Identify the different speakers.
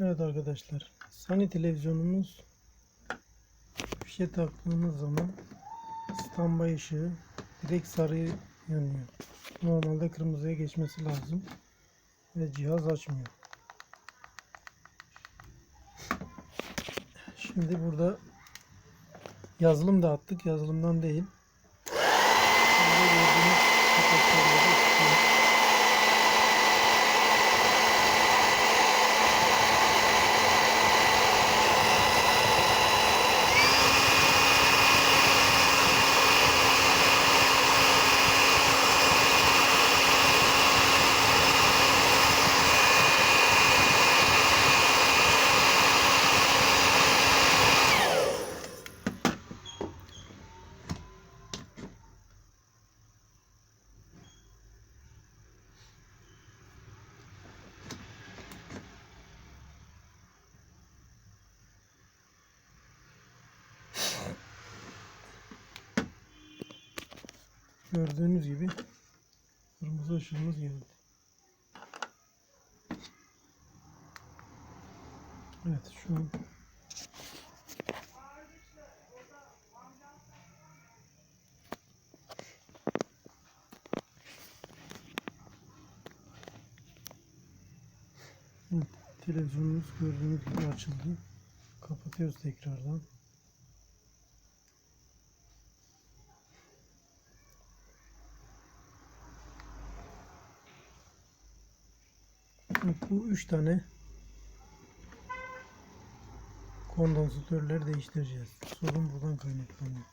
Speaker 1: Evet arkadaşlar. Sony televizyonumuz fişe taktığımız zaman standby ışığı direkt sarıya yanıyor. Normalde kırmızıya geçmesi lazım. Ve cihaz açmıyor. Şimdi burada yazılım da attık. Yazılımdan değil. Burada gördüğünüz kapakları da tutuyor. Gördüğünüz gibi kırmızı ışığımız geldi. Evet şu an televizyonumuz gördüğünüz gibi açıldı. Kapatıyoruz tekrardan. Bu üç tane kondansatörleri değiştireceğiz. Sorun buradan kaynaklanıyor.